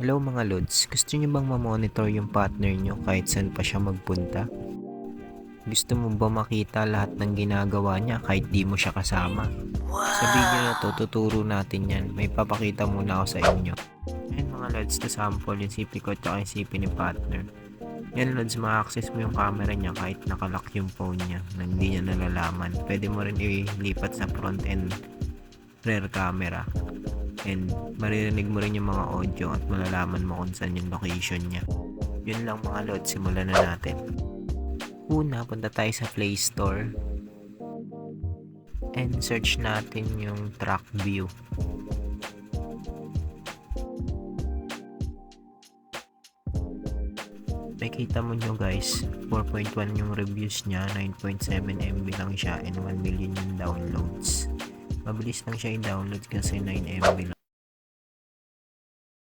Hello mga lods, gusto nyo bang ma-monitor yung partner nyo kahit saan pa siya magpunta? Gusto mo ba makita lahat ng ginagawa niya kahit di mo siya kasama? Sa video na to, tuturo natin yan. May papakita muna ako sa inyo. Ayan mga lods, na sample yung CP ko at yung CP ni partner. Yan lods, ma-access mo yung camera niya kahit nakalock yung phone niya na hindi niya nalalaman. Pwede mo rin ilipat sa front and rear camera and maririnig mo rin yung mga audio at malalaman mo kung saan yung location niya. Yun lang mga lods, simulan na natin. Una, punta tayo sa Play Store and search natin yung track view. Makita mo nyo guys, 4.1 yung reviews niya, 9.7 MB lang siya and 1 million yung downloads. Mabilis lang siya i-download kasi 9 MB lang.